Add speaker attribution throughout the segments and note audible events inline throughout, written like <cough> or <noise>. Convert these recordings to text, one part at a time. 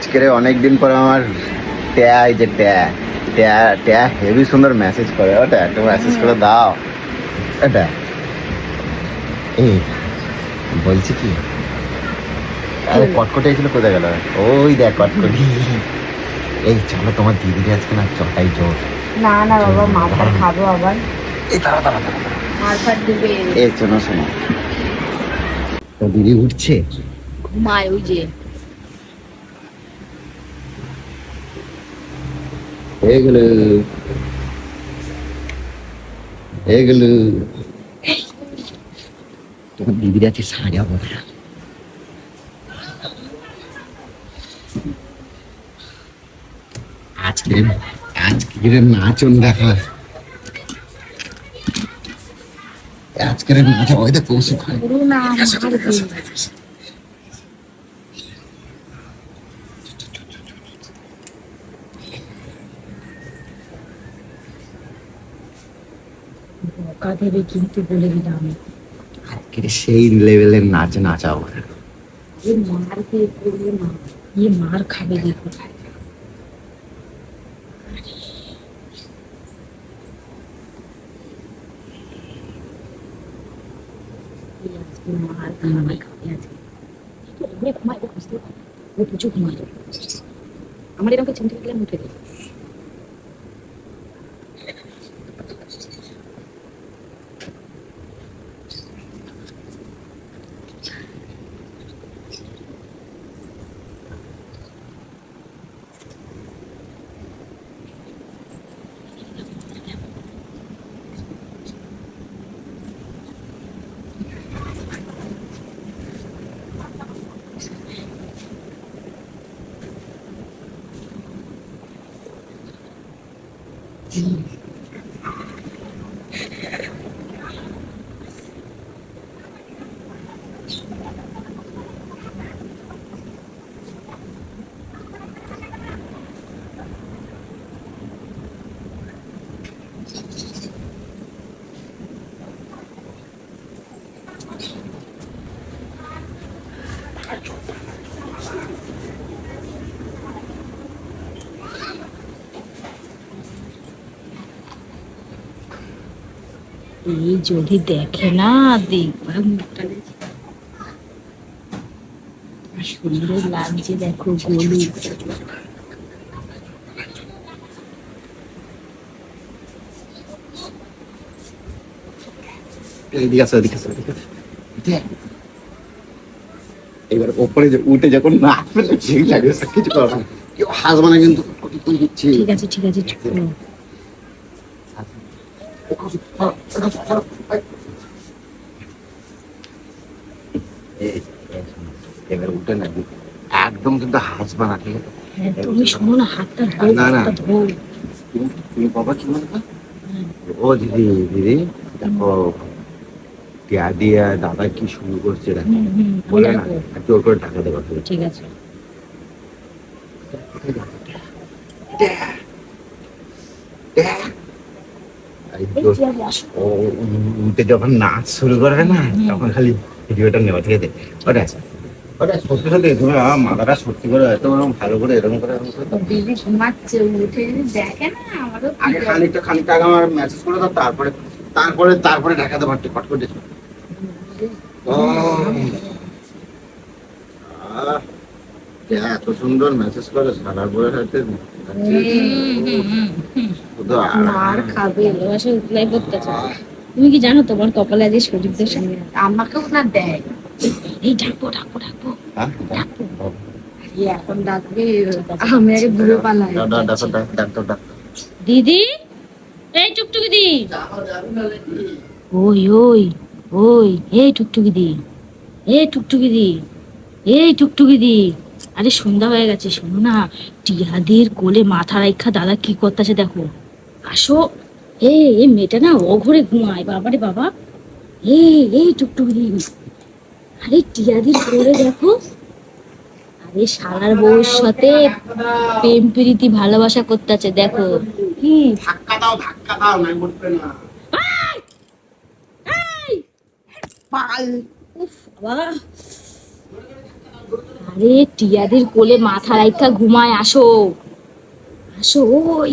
Speaker 1: আজকের অনেক দিন পরে আমার ট্যা এই যে ট্যা ট্যা ট্যা হেভি সুন্দর মেসেজ করে। ওটা একটা মেসেজ করে দাও। এটা। এই বলছি কি? আরে কটকটে এসেছিল কোথায় গেল? ওই দেখ কটকটি। এই চলো তোমার দিদির আজকে না চটাই জোর।
Speaker 2: না না বাবা মাথার খাব আবার।
Speaker 1: এই দাঁড়া দাঁড়া দাঁড়া।
Speaker 2: দিবে
Speaker 1: এই শোনো শোনো। তো দিদি উঠছে?
Speaker 2: ঘুমায় ওই যে।
Speaker 1: এগুলো এগুলো তোমার দিদির আছে সাজা বদলা আজকে আজকের নাচন দেখা আজকের নাচ ওই তো হয়
Speaker 2: পুরো না মার দিবে। বকা দেবে কিন্তু বলে দিলাম।
Speaker 1: আজকের সেই লেভেলের নাচ নাচাও।
Speaker 2: এ মার না এ মার খাবে এ আজকে মার খাবে খাবে আজকে। তো ঘুমায় ও বুঝতে পারে ও প্রচুর ঘুমায়। আমার এরকম চিন্তা করলে আমি উঠে দিই এই যদি দেখে না দেখবার মুখটা দেখে। সুন্দর লাগছে দেখো গলু।
Speaker 1: এদিকে আসো এদিকে আসো এদিকে দেখ। এবার ওপরে যে উঠে যখন সেই লাগবে সব কিছু করবে না কেউ হাসবে না কিন্তু কত করে
Speaker 2: ঠিক আছে ঠিক আছে চুপ করো।
Speaker 1: এই, এই শোনো, এবার উঠে না একদম কিন্তু হাসবে না ঠিক আছে?
Speaker 2: হ্যাঁ তুমি শোনো না হাতটা
Speaker 1: না, না। তুমি- বাবা কি ও দিদি দিদি দেখো টিয়া দিয়ে দাদা কি শুরু করছে দেখো। বলে না একটু ওর করে টাকা দেবো
Speaker 2: ঠিক আছে?
Speaker 1: এই জোর-
Speaker 2: চেয়ারে আসো।
Speaker 1: ও উ- উঠে যখন নাচ শুরু করে না তখন খালি ভিডিওটা নেওয়া ঠিক আছে। ওটা ওটা সত্যি সত্যি তুমি আমার মাথাটা সত্যি করে এত ভালো করে এরকম করে এরকম করে। দাও।
Speaker 2: দিদি ঘুমাচ্ছে উঠে দেখে না আমারও
Speaker 1: আগে খানিকটা খানিকটা আগে আমার মেসেজ করে দাও তারপরে তারপরে তারপরে দেখাতে পারতে কট করে এত সুন্দর মেসেজ করে সারা বয়ে হাতে
Speaker 2: মার খাবে
Speaker 3: ভালোবাসা উতলাই করতেছে তুমি কি জানো তোমার কপালে আজ
Speaker 2: আমাকেও না দেয়।
Speaker 3: এই ডাকবো ডাকবো ডাকবো।
Speaker 1: হ্যাঁ?
Speaker 2: এই এখন ডাকবে আমি আগে পালাই।
Speaker 3: দিদি? এই টুকটুকি দি। ওই ওই ওই এই টুকটুকি দি। এই টুকটুকি দি। এই টুকটুকি দি। আরে সন্ধ্যা হয়ে গেছে শোনো না। টিয়াদের কোলে মাথা রাখা দাদা কি করতেছে দেখো। আসো। এ এই মেয়েটা না অঘরে ঘুমায় বাবারে বাবা। এই টুকটুকি। দি আরে টিয়াদির কোলে দেখো। আরে শালার বউর সাথে প্রেম প্রীতি ভালোবাসা করতেছে দেখো। কি?
Speaker 1: ধাক্কা দাও ধাক্কা দাও নাই বলবে না।
Speaker 2: পাল
Speaker 3: উফ বাবা। আরে টিয়াদের কোলে মাথা রাইখা ঘুমায় আসো। আসো ওই।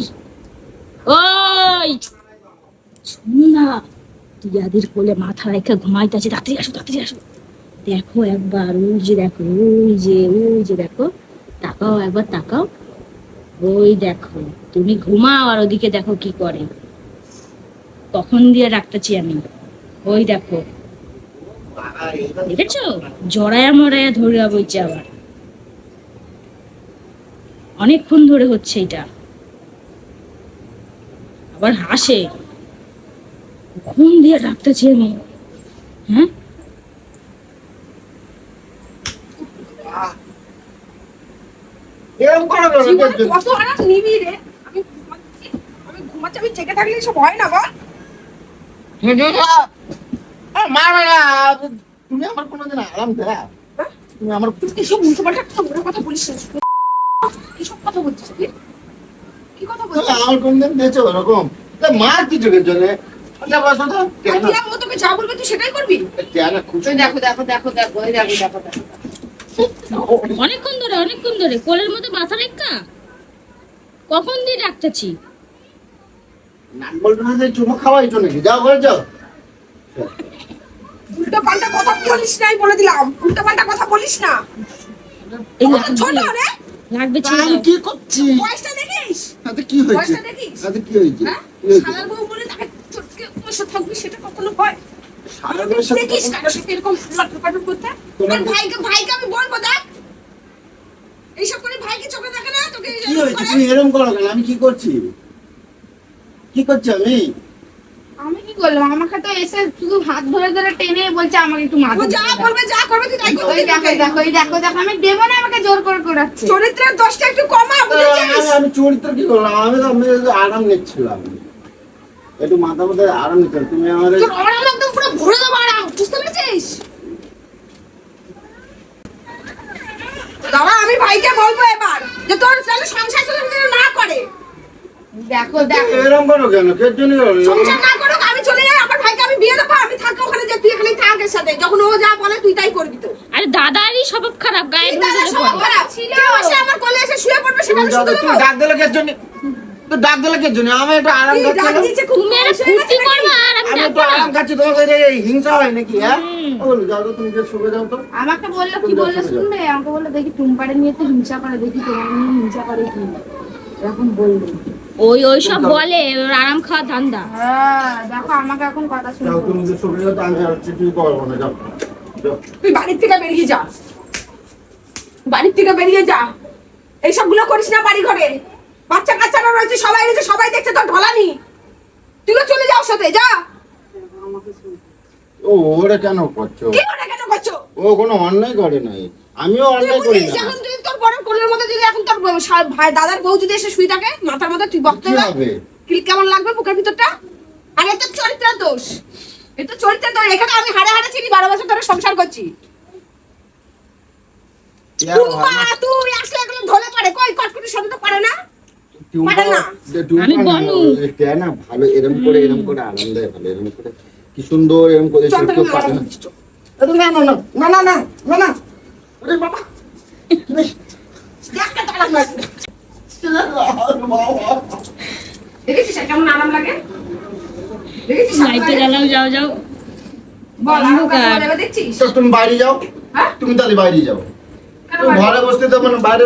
Speaker 3: ওই শোনো না টিয়াদের কোলে মাথা রাইখা ঘুমাইতেছে তাড়াতাড়ি আসো তাড়াতাড়ি আসো। দেখো একবার, ওই যে দেখো, ওই যে ওই যে দেখো, তাকাও একবার, তাকাও। ওই দেখো, তুমি ঘুমাও আর ওদিকে দেখো কি করে। কখন দিয়ে রাখতেছি আমি। ওই দেখো। দেখেছ? জড়ায়া মরায়া ধরে বইছে আবার। অনেকক্ষণ ধরে হচ্ছে এটা। আবার হাসে। ঘুম দিয়ে আমি হ্যাঁ?
Speaker 1: এরকম করো কেন?
Speaker 4: জীবনে কত আরাম নিবি রে? আমি ঘুমাচ্ছি আমি জেগে থাকলে সব হয় না বল।
Speaker 1: আ, মারবে তুমি আমার কোনোদিন আরাম দেয় তুমি আমার
Speaker 4: উল্টো পাল্টা কথা বলিস কথা বলছিস? কথা
Speaker 1: তুমি
Speaker 4: বলছিস?
Speaker 1: আমার কোনদিন দিয়েছ ওরকম। মার কি জন্য? আচ্ছা
Speaker 4: ও তোকে যা বলবে তুই সেটাই করবি? দেখো দেখো দেখো দেখো দেখো দেখো দেখো।
Speaker 3: অনেকক্ষণ ধরে অনেকক্ষণ ধরে। কোলের মধ্যে মাথা রেখা? কখন দিয়ে ডাকতেছি?
Speaker 1: নাক বলবে না যে চুমো খাওয়াই তো নাকি? যাও ঘরে যাও।
Speaker 4: উল্টো পাল্টা কথা বলিস না আমি বলে দিলাম। উল্টো পাল্টা কথা বলিস না। ছোট রে।
Speaker 3: লাগবে ছিল
Speaker 1: কি করছি?
Speaker 4: বয়সটা দেখিস।
Speaker 1: তাতে কি হয়েছে?
Speaker 4: বয়সটা দেখিস।
Speaker 1: তাতে কি হয়েছে?
Speaker 4: হ্যাঁ? শালার বউ বলে তাকে বসে থাকবি সেটা কখনো হয়?
Speaker 1: সাথে
Speaker 4: দেখিস কারোর সাথে এরকম লাটু পাটু করতে আর ভাইকে ভাইকে আমি বলব দেখ। এইসব করে ভাইকে চোখে দেখে না? তোকে
Speaker 1: কি হয়েছে? তুমি এরকম করো কেন? আমি কি করছি? কি করছি আমি?
Speaker 5: আমি কি করলাম আমাকে তো এসে শুধু হাত ধরে ধরে টেনে বলছে আমাকে একটু
Speaker 4: ও
Speaker 5: মাথা
Speaker 4: যা। বলবে যা করবে তুই তাই করবি
Speaker 5: ওই দেখো দেখো ওই দেখো দেখো আমি দেবো না আমাকে জোর করে করাচ্ছে
Speaker 4: চরিত্রের দোষটা একটু কমা বুঝেছিস?
Speaker 1: আমি- চরিত্র কি করলাম? আমি তো আমি আরাম নিচ্ছিলাম। একটু মাথা মধ্যে আরাম তুমি আমার
Speaker 4: তোর আরাম একদম পুরো দেবো আরাম বুঝতে পেরেছিস? দাঁড়া আমি ভাইকে বলব এবার যে তোর ছেলে সংসার না করে।
Speaker 5: দেখো দেখো।
Speaker 1: এরকম করো কেন? কে জন্য
Speaker 4: সংসার না করুক আমি চলে যাই আমার ভাইকে আমি বিয়ে দেবো আমি থাকি ওখানে যে তুই এখানে থাক এর সাথে। যখন ও যা বলে তুই তাই করবি তো।
Speaker 3: আরে দাদারই স্বভাব খারাপ গায়ে
Speaker 4: দাদা খারাপ। ছিল। আমার কোলে এসে শুয়ে পড়বে সেটা
Speaker 1: তুমি
Speaker 4: শুধু
Speaker 1: তুমি ডাক দিলে কে জন্য? তো ডাক দিলে কে জন্য? আমি একটু আরাম
Speaker 4: তুই ডাক
Speaker 3: তুমি ফুর্তি করবা আর আমি ডাকবো না।
Speaker 1: আরাম খাচ্ছি তোমাদের এই হিংসা হয় নাকি হ্যাঁ? যাও তুমি যে শুয়ে যাও তো।
Speaker 5: আমাকে বলল কি বলল শুনবে? আমাকে বলল দেখি টুম্পারে নিয়ে তো হিংসা করে দেখি তোমার নিয়ে হিংসা করে কি। এরকম বলল
Speaker 3: ওই ওই সব বলে আরাম খাওয়া ধান্দা।
Speaker 5: হ্যাঁ দেখো আমাকে এখন কথা
Speaker 1: তুমি যে না যাও।
Speaker 4: তুই বাড়ির থেকে বেরিয়ে যা। বাড়ির থেকে বেরিয়ে যা। এইসবগুলো করিস না বাড়ি ঘরে। বাচ্চা কাচ্চারা রয়েছে সবাই রয়েছে সবাই দেখছে তোর ঢলানি। তুইও চলে যাও সাথে যা।
Speaker 1: ও ওরা কেন করছ?
Speaker 4: কি কেন করছ?
Speaker 1: ও কোনো অন্যায় করে নাই। আমিও অন্যায় করি না।
Speaker 4: গরম কোলের মধ্যে যদি এখন তোর ভাই দাদার বউ যদি এসে শুই থাকে মাথার মধ্যে তুই বকতে হবে? কিল কেমন লাগবে বুকের ভিতরটা? আর এটা চরিত্র দোষ। এত চরিত্র দোষ। এখানে আমি হাড়ে হাড়ে চিনি বারো বছর ধরে সংসার করছি। তুই আসলে এগুলো ধরে পারে। কই কটকটি সন্দেহ পারে না।
Speaker 1: ভালো এরম করে এরম করে আনন্দ ভালো এরম করে। কি সুন্দর এরম করে না না না না না না। বাবা
Speaker 4: কেমন
Speaker 3: যাও যাও
Speaker 1: তুমি তাহলে বাইরে যাও ঘরে বসতে তো মানে বাইরে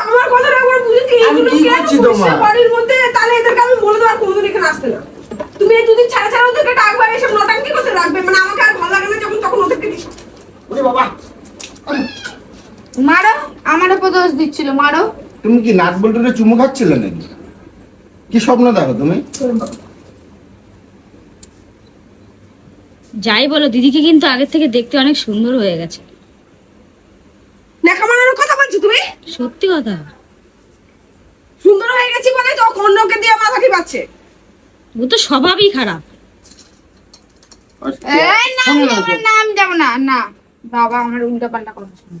Speaker 4: আমার
Speaker 1: কথা
Speaker 4: বাড়ির মধ্যে তাহলে এদেরকে আমি বলে দেবো আর কোনোদিন এখানে আসতে না। তুমি
Speaker 1: কি নাট বল্টুরে চুমু খাচ্ছিলে নাকি? কি স্বপ্ন দেখো তুমি?
Speaker 3: যাই বলো দিদিকে কিন্তু আগের থেকে দেখতে অনেক সুন্দর হয়ে গেছে।
Speaker 4: কথা বলছো তুমি?
Speaker 3: সত্যি কথা।
Speaker 4: সুন্দর হয়ে গেছি বলে তো অন্যকে দিয়ে মাথা টিপাচ্ছে
Speaker 3: ও তো স্বভাবই খারাপ।
Speaker 5: এই না আমি
Speaker 1: শোনো না
Speaker 5: যাব না না না বাবা আমার উল্টো পাল্টা কথা শুনে।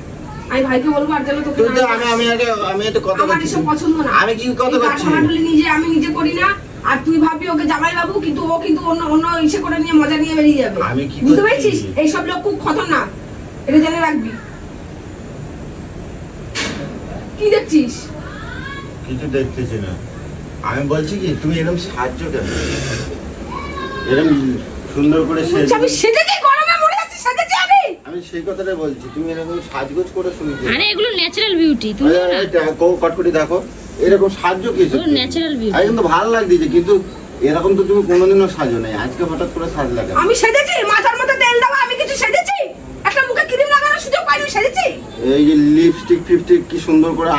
Speaker 5: আমি
Speaker 4: ভাইকে বলব আর তোকে
Speaker 1: তো আমি আমি আগে আমি একটু কথা
Speaker 4: আমার
Speaker 1: বলছি।
Speaker 4: এসব পছন্দ না।
Speaker 1: আমি কি কথা করছি
Speaker 4: নিজে আমি নিজে করি না আর তুই ভাববি ওকে জামাই বাবু কিন্তু ও কিন্তু অন্য অন্য ইসে করে নিয়ে মজা নিয়ে বেরিয়ে যাবে।
Speaker 1: আমি কি
Speaker 4: বুঝতে? পেরেছিস? এইসব লোক খুব খতরনাক। এটা জেনে রাখবি। কি দেখছিস?
Speaker 1: কিছু দেখতেছি না। আমি বলছি কি তুমি এরকম সাহায্য কেন? এরকম সুন্দর করে
Speaker 4: বলছি, আমি সেজেছি গরমে মরে যাচ্ছি সেজেছি আমি
Speaker 1: আমি সেই কথাটাই বলছি তুমি এরকম সাজগোজ করে শুনেছি
Speaker 3: আরে এগুলো ন্যাচারাল বিউটি তুমি না?
Speaker 1: দেখো কটকটি দেখো এরকম সাহায্য কি
Speaker 3: ন্যাচারাল বিউটি
Speaker 1: আরে কিন্তু ভালো লাগছে কিন্তু এরকম তো তুমি কোনোদিনও সাজো নাই। আজকে হঠাৎ করে সাজলা কেন?
Speaker 4: আমি সেজেছি? মাথার মধ্যে তেল দেওয়া আমি কিছু সেজেছি? একটা মুখে ক্রিম লাগানোর সুযোগ পাইনি সেজেছি?
Speaker 1: এই যে লিপস্টিক ফিপস্টিক কি সুন্দর করে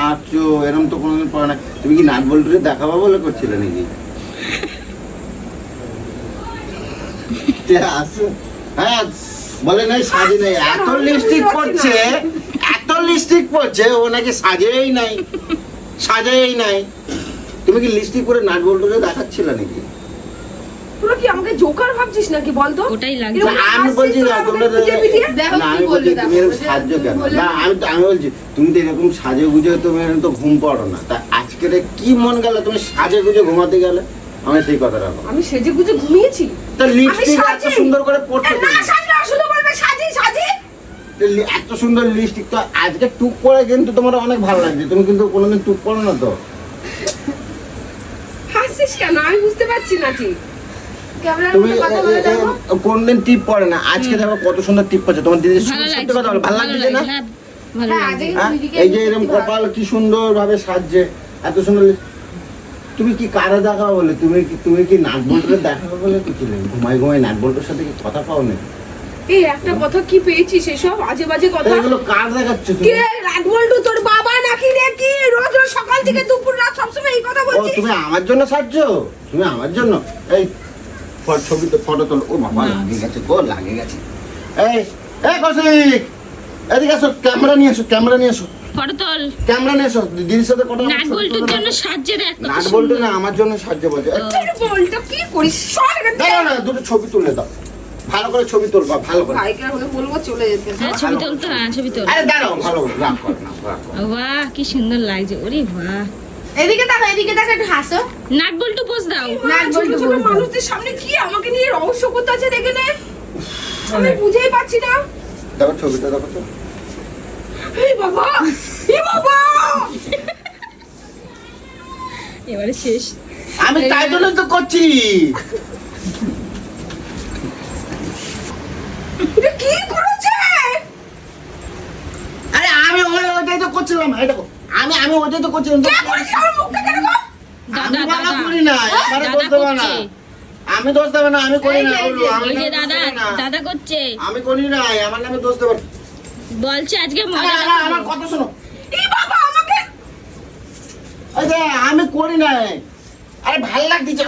Speaker 1: এরকম তো কোনোদিন পড়ে না। তুমি কি নাট বল্টুরে দেখাবা বলে করছিলে নাকি? <laughs> আসো। হ্যাঁ বলে নাই সাজে নাই। এত লিপস্টিক পড়ছে এত লিপস্টিক পড়ছে ও নাকি সাজেই নাই সাজেই নাই। তুমি কি লিপস্টিক করে নাট বল্টুরে দেখাচ্ছিলে নাকি?
Speaker 4: তোরা কি আমাকে জোকার ভাবছিস নাকি বলতো?
Speaker 3: ওটাই লাগছে।
Speaker 1: আমি বলছি না তোমরা?
Speaker 5: দেখো
Speaker 1: না
Speaker 5: কি
Speaker 1: বলছি তুমি এরকম সাহায্য কেন? না আমি তো- আমি বলছি তুমি তো এরকম সাজে গুজে তুমি এরকম তো ঘুম পড়ো না। তা আজকে রে কি মন গেল তুমি সাজে গুজে ঘুমাতে গেলে? আমি সেই কথাটা বলো
Speaker 4: আমি সেজে গুজে ঘুমিয়েছি।
Speaker 1: তা লিপস্টিক এত সুন্দর করে পড়ছো
Speaker 4: না
Speaker 1: তুমি।
Speaker 4: সাজলে শুধু বলবে সাজি সাজি
Speaker 1: তো লি- এত সুন্দর লিপস্টিক তো আজকে টুক পরে কিন্তু তোমার অনেক ভালো লাগছে। তুমি কিন্তু কোনোদিন টুক পরো না তো?
Speaker 4: হাসছিস কেন? আমি বুঝতে পারছি না ঠিক।
Speaker 1: তুমি
Speaker 5: দেখো।
Speaker 1: কোনদিন টিপ পড়ে না। আজকে দেখো কত সুন্দর টিপ পড়ছে। তোমার দিদি সত্যি কথা ভালো লাগছে না?
Speaker 3: হ্যাঁ, ভালো
Speaker 5: হ্যাঁ,
Speaker 1: এই যে এরকম কপাল কি সুন্দর ভাবে সাজছে। এত সুন্দর তুমি কি কারে দেখাবো বলে? তুমি কি তুমি কি নাট বল্টুরে দেখাবো বলে কিছু ঘুমাই ঘুমাই নাট বল্টুর সাথে কি কথা পাও না
Speaker 4: এই একটা কথা কি পেয়েছিস এসব? আজে বাজে কথা?
Speaker 1: এগুলো কার দেখাচ্ছ
Speaker 4: কে? রাজবল্টু তোর বাবা নাকি রে কি? রোজ রোজ সকাল থেকে দুপুর রাত সবসময় এই কথা
Speaker 1: ও
Speaker 4: বলছিস?
Speaker 1: তুমি আমার জন্য সাজছো? তুমি আমার জন্য? এই ফ- ছবিতে ফটো তোলো। ও বাবা লাগে গেছে গো লাগে গেছে। এই এই কৌশিক! এদিকে আসো ক্যামেরা নিয়ে এসো ক্যামেরা নিয়ে এসো
Speaker 3: ফটো তোল।
Speaker 1: ক্যামেরা নিয়ে এসো দিদির সাথে কটা
Speaker 3: নাট বল্টুর জন্য সাহায্যে দেখ
Speaker 1: নাট বলতে না আমার জন্য সাহায্য বলছে।
Speaker 4: কি করিস? সর
Speaker 1: না দুটো ছবি তুলে দাও। ভালো করে ছবি তুলবা ভালো করে।
Speaker 4: ভাইকে এখন বলব চলে যেতে।
Speaker 3: হ্যাঁ ছবি তোল তো হ্যাঁ ছবি তোল।
Speaker 1: আরে দাঁড়াও ভালো করে রাগ কর না
Speaker 3: বাহ কি সুন্দর লাগছে ওরে বাহ।
Speaker 5: এদিকে দেখো এদিকে দেখো একটু হাসো।
Speaker 3: নাট বল্টু পোজ দাও
Speaker 4: না ছোট
Speaker 5: বল্টু,
Speaker 4: ছোট। মানুষদের সামনে কি আমাকে নিয়ে রহস্য করতে আছে দেখে নে। আমি বুঝেই পাচ্ছি না।
Speaker 1: দেখো ছবিটা দেখো তো।
Speaker 4: এই বাবা এই বাবা।
Speaker 3: এবারে শেষ।
Speaker 1: আমি তাই জন্য তো করছি
Speaker 4: এটা কি করেছে?
Speaker 1: আরে আমি ওই ওইটাই তো করছিলাম। এই দেখো আমি আমি ওইটাই তো করছিলাম।
Speaker 4: কে করেছে আমার মুখটা কেন গো?
Speaker 3: দাদা দাদা।
Speaker 1: করি না আমারে দোষ দেবে না।
Speaker 3: করছে।
Speaker 1: আমি দোষ দেবে না আমি করি না
Speaker 3: ওই যে দাদা দাদা করছে।
Speaker 1: আমি করি না আমার নামে দোষ দেবে।
Speaker 3: বলছে আজকে মজা
Speaker 1: আমার কথা শোনো।
Speaker 4: এই বাবা আমাকে
Speaker 1: এই আমি করি না আরে ভালো লাগতেছে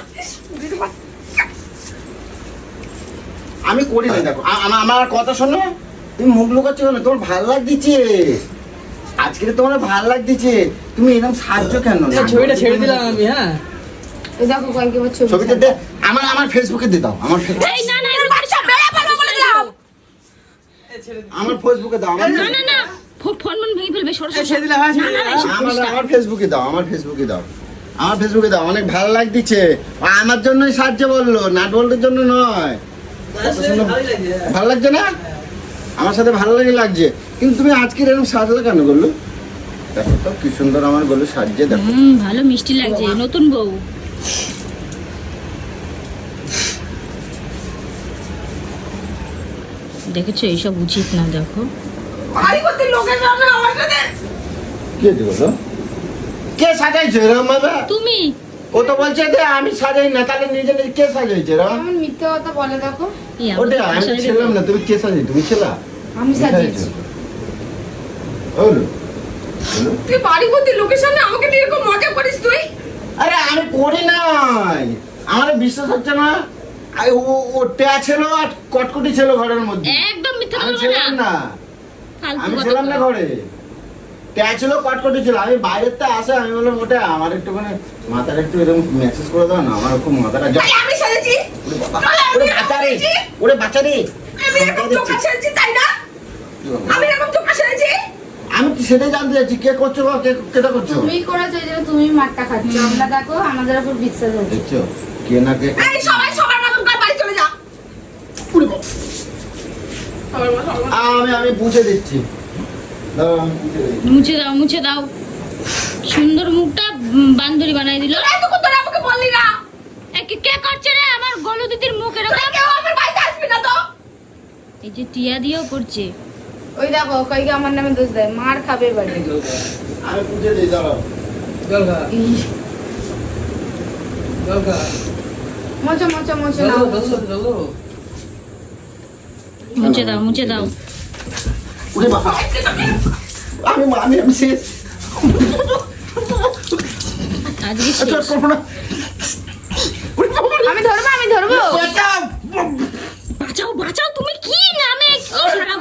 Speaker 1: আমি করি না দেখো। আ- আমা- আমার কথা শোনো। তুমি মুখ লুকাচ্ছ কেন? তোমার ভালো লাগতেছে আজকে তো তোমার ভালো লাগতেছে তুমি এরকম সাহায্য কেন? না?
Speaker 6: ছবিটা ছেড়ে দিলাম আমি হ্যাঁ।
Speaker 5: এই দেখো ছবি
Speaker 1: ছবিটা দে আমার আমার ফেসবুকে দিয়ে দাও। আমার
Speaker 3: এই না না
Speaker 1: আমার ফেসবুকে দাও। আমার
Speaker 3: না না না ফোন মন ভেঙে ফেলবে সরো সরো,
Speaker 6: ছেড়ে দিলাম হ্যাঁ
Speaker 1: আমার আমার ফেসবুকে দাও আমার ফেসবুকে দাও। আমার ফেসবুকে দাও। অনেক ভালো লাগতেছে আমার জন্যই সাহায্য বলল নাট বল্টুর জন্য নয়। ভালো লাগছে না? আমার সাথে ভালো লাগে লাগছে। কিন্তু তুমি আজকে এরকম সাজলে কেন বলল? দেখো তো কি সুন্দর আমার সাজছে দেখো।
Speaker 3: হুম ভালো মিষ্টি লাগছে নতুন বউ। দেখেছ এইসব উচিত না দেখো।
Speaker 4: বাড়ি করতে লোকের সামনে আমার সাথে?
Speaker 1: কে বলল কে সাজাইছে এরকম ভাবে
Speaker 3: তুমি?
Speaker 1: ও তো বলছে যে আমি সাজাই না তাহলে নিজে নিজে কে সাজাইছে এরকম
Speaker 5: কেমন মিথ্যে কথা বলে দেখো।
Speaker 1: ওটা আমি ছিলাম না তুমি কে সাজাই তুমি ছিলা?
Speaker 5: আমি সাজিয়েছি।
Speaker 4: তুই বাড়ি করতে লোকের সামনে আমাকে নিয়ে এরকম মজা করিস তুই?
Speaker 1: আরে আমি করি নাই। আমার বিশ্বাস হচ্ছে না। আরে ও ওটা ছিল আর কটকটি ছিল ঘরের মধ্যে।
Speaker 3: একদম মিথ্যা
Speaker 1: আমি
Speaker 3: বলবে না।
Speaker 1: আমি ছিলাম না ঘরে। ছিল? কটকটি ছিল আমি বাইরের তে আসে আমি বললাম ওটা আমার একটুখানি মাথার একটু এরকম মেসেজ করে দাও না আমার খুব মাথাটা যা
Speaker 4: আমি সেজেছি।
Speaker 1: ওরে ওরে
Speaker 4: এরকম
Speaker 1: বাচ্চা রে ওরে বাচ্চা রে
Speaker 4: আমি এরকম চোখা সেজেছি তাই না? আমি এরকম চোখা সেজেছি?
Speaker 1: আমি তো সেটাই জানতে চাচ্ছি কে করছ বা কে কেটা করছ?
Speaker 5: তুমি করেছ এই জন্য তুমি মারটা খাচ্ছ। আমরা দেখো আমাদের উপর বিশ্বাস হচ্ছে।
Speaker 1: দেখছ? কে না কে
Speaker 4: এই সবাই সবার মতন করে বাড়ি চলে যা মতন।
Speaker 1: আমি আমি বুঝে দিচ্ছি দাঁড়াও, আমি বুঝে দিচ্ছি।
Speaker 3: মুছে দাও মুছে দাও। সুন্দর মুখটা উম, বান্দরি বানাই দিল।
Speaker 4: এতক্ষণ ধরে আমাকে বললি না।
Speaker 3: কে- কে করছে রে? আমার গলু দিদির মুখ এরকম।
Speaker 4: কেউ আমার বাড়িতে আসবি না তো?
Speaker 3: এই যে টিয়া দিয়েও করছে
Speaker 5: ওই দেখো কয়েকে আমার নামে দোষ দেয়। মার খাবে বাড়ি
Speaker 1: আমি বুঝে দিই দাঁড়াও।
Speaker 5: মোচো মোচো মোচো না
Speaker 3: মুছে দাও মুছে দাও।
Speaker 1: ওরে বাবা। আমি মানে আমি শেষ।
Speaker 3: আজকে
Speaker 1: আচ্ছা,
Speaker 3: শেষ।
Speaker 1: করোনা
Speaker 5: আমি ধরবো আমি ধরবো।
Speaker 1: বাঁচাও।
Speaker 3: বাঁচাও বাঁচাও তুমি কি নামে? কি খারাপ